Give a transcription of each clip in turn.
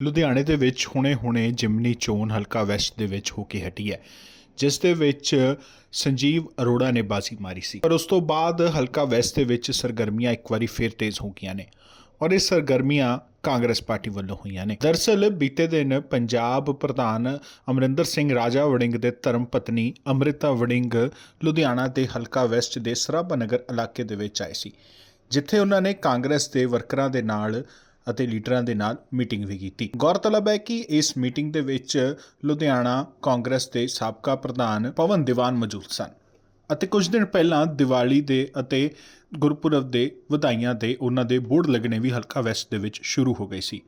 ਲੁਧਿਆਣੇ ਦੇ ਵਿੱਚ ਹੁਣੇ-ਹੁਣੇ ਜਿਮਨੀ ਚੋਣ ਹਲਕਾ ਵੈਸਟ ਦੇ ਵਿੱਚ ਹੋ ਕੇ ਹਟੀ ਹੈ, ਜਿਸ ਦੇ ਵਿੱਚ ਸੰਜੀਵ ਅਰੋੜਾ ਨੇ ਬਾਜ਼ੀ ਮਾਰੀ ਸੀ। ਪਰ ਉਸ ਤੋਂ ਬਾਅਦ ਹਲਕਾ ਵੈਸਟ ਦੇ ਵਿੱਚ ਸਰਗਰਮੀਆਂ ਇੱਕ ਵਾਰੀ ਫੇਰ ਤੇਜ਼ ਹੋ ਗਈਆਂ ਨੇ ਔਰ ਇਹ ਸਰਗਰਮੀਆਂ ਕਾਂਗਰਸ ਪਾਰਟੀ ਵੱਲੋਂ ਹੋਈਆਂ ਨੇ। ਦਰਸਲ ਬੀਤੇ ਦਿਨ ਪੰਜਾਬ ਪ੍ਰਧਾਨ ਅਮਰਿੰਦਰ ਸਿੰਘ ਰਾਜਾ ਵੜਿੰਗ ਦੇ ਧਰਮ ਪਤਨੀ ਅੰਮ੍ਰਿਤਾ ਵੜਿੰਗ ਲੁਧਿਆਣਾ ਦੇ ਹਲਕਾ ਵੈਸਟ ਦੇ ਸਰਾਭਾ ਨਗਰ ਇਲਾਕੇ ਦੇ ਵਿੱਚ ਆਏ ਸੀ, ਜਿੱਥੇ ਉਹਨਾਂ ਨੇ ਕਾਂਗਰਸ ਦੇ ਵਰਕਰਾਂ ਦੇ ਨਾਲ ਅਤੇ ਲੀਡਰਾਂ ਦੇ ਨਾਲ ਮੀਟਿੰਗ ਵੀ ਕੀਤੀ। ਗੌਰਤਲਬ ਹੈ ਕਿ ਇਸ ਮੀਟਿੰਗ ਦੇ ਵਿੱਚ ਲੁਧਿਆਣਾ ਕਾਂਗਰਸ ਦੇ ਸਾਬਕਾ ਪ੍ਰਧਾਨ ਪਵਨ ਦੀਵਾਨ ਮੌਜੂਦ ਸਨ ਅਤੇ ਕੁਝ ਦਿਨ ਪਹਿਲਾਂ ਦੀਵਾਲੀ ਦੇ ਅਤੇ ਗੁਰਪੁਰਬ ਦੇ ਵਧਾਈਆਂ ਦੇ ਉਹਨਾਂ ਦੇ ਬੋਰਡ ਲੱਗਣੇ ਵੀ ਹਲਕਾ ਵੈਸਟ ਦੇ ਵਿੱਚ ਸ਼ੁਰੂ ਹੋ ਗਏ ਸੀ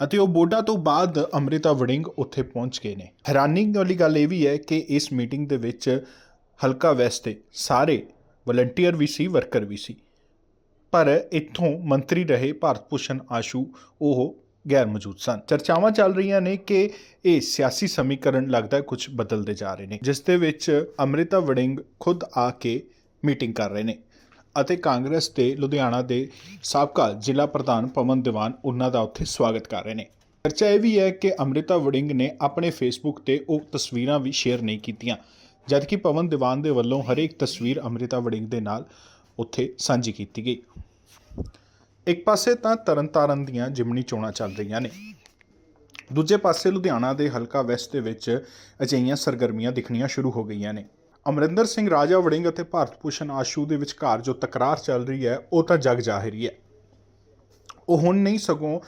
ਅਤੇ ਉਹ ਬੋਰਡਾਂ ਤੋਂ ਬਾਅਦ ਅੰਮ੍ਰਿਤਾ ਵੜਿੰਗ ਉੱਥੇ ਪਹੁੰਚ ਗਏ ਨੇ। ਹੈਰਾਨੀ ਵਾਲੀ ਗੱਲ ਇਹ ਵੀ ਹੈ ਕਿ ਇਸ ਮੀਟਿੰਗ ਦੇ ਵਿੱਚ ਹਲਕਾ ਵੈਸਟ ਦੇ ਸਾਰੇ ਵਲੰਟੀਅਰ ਵੀ ਸੀ, ਵਰਕਰ ਵੀ ਸੀ। ਪਰ ਇੱਥੋਂ ਮੰਤਰੀ ਰਹੇ ਭਾਰਤ ਭੂਸ਼ਣ ਆਸ਼ੂ, ਉਹ ਗੈਰ ਮੌਜੂਦ ਸਨ। ਚਰਚਾਵਾਂ ਚੱਲ ਰਹੀਆਂ ਨੇ ਕਿ ਇਹ ਸਿਆਸੀ ਸਮੀਕਰਨ ਲੱਗਦਾ ਕੁਝ ਬਦਲਦੇ ਜਾ ਰਹੇ ਨੇ, ਜਿਸ ਦੇ ਵਿੱਚ ਅੰਮ੍ਰਿਤਾ ਵੜਿੰਗ ਖੁਦ ਆ ਕੇ ਮੀਟਿੰਗ ਕਰ ਰਹੇ ਨੇ ਅਤੇ ਕਾਂਗਰਸ ਦੇ ਲੁਧਿਆਣਾ ਦੇ ਸਾਬਕਾ ਜ਼ਿਲ੍ਹਾ ਪ੍ਰਧਾਨ ਪਵਨ ਦੀਵਾਨ ਉਹਨਾਂ ਦਾ ਉੱਥੇ ਸਵਾਗਤ ਕਰ ਰਹੇ ਨੇ। ਚਰਚਾ ਇਹ ਵੀ ਹੈ ਕਿ ਅੰਮ੍ਰਿਤਾ ਵੜਿੰਗ ਨੇ ਆਪਣੇ ਫੇਸਬੁੱਕ ਤੇ ਉਹ ਤਸਵੀਰਾਂ ਵੀ ਸ਼ੇਅਰ ਨਹੀਂ ਕੀਤੀਆਂ, ਜਦਕਿ ਪਵਨ ਦੀਵਾਨ ਦੇ ਵੱਲੋਂ ਹਰੇਕ ਤਸਵੀਰ ਅੰਮ੍ਰਿਤਾ ਵੜਿੰਗ ਦੇ ਨਾਲ ਉੱਥੇ ਸਾਂਝੀ ਕੀਤੀ ਗਈ। ਇੱਕ ਪਾਸੇ ਤਾਂ ਤਰਨਤਾਰਨ ਦੀਆਂ ਜਿਮਨੀ ਚੋਣਾਂ ਚੱਲ ਰਹੀਆਂ ਨੇ। ਦੂਜੇ ਪਾਸੇ ਲੁਧਿਆਣਾ ਦੇ ਹਲਕਾ ਵੈਸਟ ਦੇ ਵਿੱਚ ਅਜਿਹੀਆਂ ਸਰਗਰਮੀਆਂ ਦਿਖਣੀਆਂ ਸ਼ੁਰੂ ਹੋ ਗਈਆਂ ਨੇ। ਅਮਰਿੰਦਰ ਸਿੰਘ ਰਾਜਾ ਵੜਿੰਗ ਅਤੇ ਭਾਰਤ ਭੂਸ਼ਣ ਆਸ਼ੂ ਦੇ ਵਿਚਕਾਰ ਜੋ ਤਕਰਾਰ ਚੱਲ ਰਹੀ ਹੈ, ਉਹ ਤਾਂ ਜਗ ਜ਼ਾਹਿਰ ਹੈ। ਉਹ ਹੁਣ ਨਹੀਂ, ਸਗੋਂ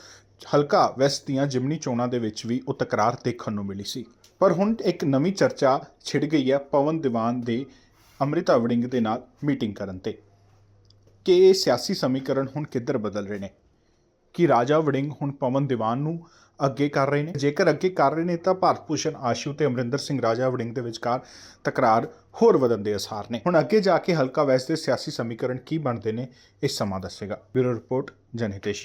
ਹਲਕਾ ਵੈਸਟ ਦੀਆਂ ਜਿਮਨੀ ਚੋਣਾਂ ਦੇ ਵਿੱਚ ਵੀ ਉਹ ਤਕਰਾਰ ਦੇਖਣ ਨੂੰ ਮਿਲੀ ਸੀ। ਪਰ ਹੁਣ ਇੱਕ ਨਵੀਂ ਚਰਚਾ ਛਿੜ ਗਈ ਹੈ, ਪਵਨ ਦੀਵਾਨ ਦੇ ਅੰਮ੍ਰਿਤਾ ਵੜਿੰਗ ਦੇ ਨਾਲ ਮੀਟਿੰਗ ਕਰਨ ਤੇ। ਕਿ ਇਹ ਸਿਆਸੀ ਸਮੀਕਰਨ ਹੁਣ ਕਿੱਧਰ ਬਦਲ ਰਹੇ ਨੇ? ਕਿ ਰਾਜਾ ਵੜਿੰਗ ਹੁਣ ਪਵਨ ਦੀਵਾਨ ਨੂੰ ਅੱਗੇ ਕਰ ਰਹੇ ਨੇ? ਜੇਕਰ ਅੱਗੇ ਕਰ ਰਹੇ ਨੇ ਤਾਂ ਭਾਰਤ ਭੂਸ਼ਣ ਆਸ਼ੂ ਤੇ ਅਮਰਿੰਦਰ ਸਿੰਘ ਰਾਜਾ ਵੜਿੰਗ ਦੇ ਵਿਚਕਾਰ ਤਕਰਾਰ ਹੋਰ ਵਧਣ ਦੇ ਅਸਾਰ ਨੇ। ਹੁਣ ਅੱਗੇ ਜਾ ਕੇ ਹਲਕਾ ਵੈਸ ਦੇ ਸਿਆਸੀ ਸਮੀਕਰਨ ਕੀ ਬਣਦੇ ਨੇ ਇਹ ਸਮਾਂ ਦੱਸੇਗਾ। Bureau report, Janhiteshi.